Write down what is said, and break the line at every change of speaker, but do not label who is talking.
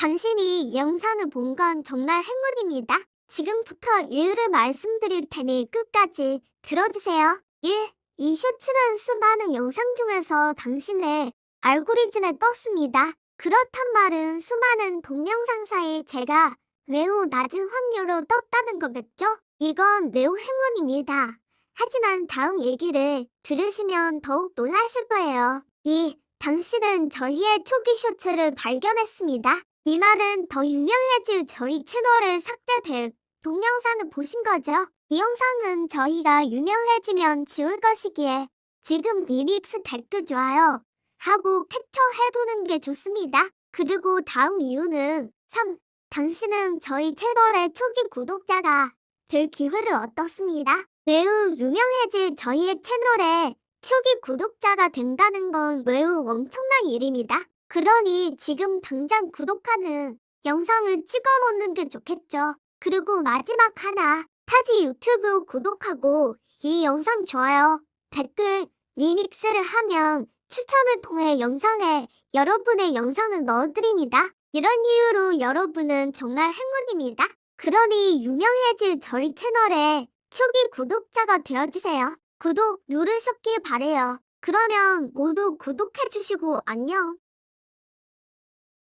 당신이 이 영상을 본 건 정말 행운입니다. 지금부터 이유를 말씀드릴 테니 끝까지 들어주세요. 1. 이 쇼츠는 수많은 영상 중에서 당신의 알고리즘에 떴습니다. 그렇단 말은 수많은 동영상 사이 제가 매우 낮은 확률로 떴다는 거겠죠? 이건 매우 행운입니다. 하지만 다음 얘기를 들으시면 더욱 놀라실 거예요. 2. 당신은 저희의 초기 쇼츠를 발견했습니다. 이 말은 더 유명해질 저희 채널에 삭제될 동영상을 보신 거죠? 이 영상은 저희가 유명해지면 지울 것이기에 지금 리믹스 댓글 좋아요 하고 캡처해두는 게 좋습니다. 그리고 다음 이유는 3. 당신은 저희 채널의 초기 구독자가 될 기회를 얻었습니다. 매우 유명해질 저희의 채널에 초기 구독자가 된다는 건 매우 엄청난 일입니다. 그러니 지금 당장 구독하는 영상을 찍어 놓는 게 좋겠죠. 그리고 마지막 하나, 타지 유튜브 구독하고 이 영상 좋아요, 댓글, 리믹스를 하면 추첨을 통해 영상에 여러분의 영상을 넣어드립니다. 이런 이유로 여러분은 정말 행운입니다. 그러니 유명해질 저희 채널에 초기 구독자가 되어주세요. 구독 누르셨길 바래요. 그러면 모두 구독해주시고 안녕.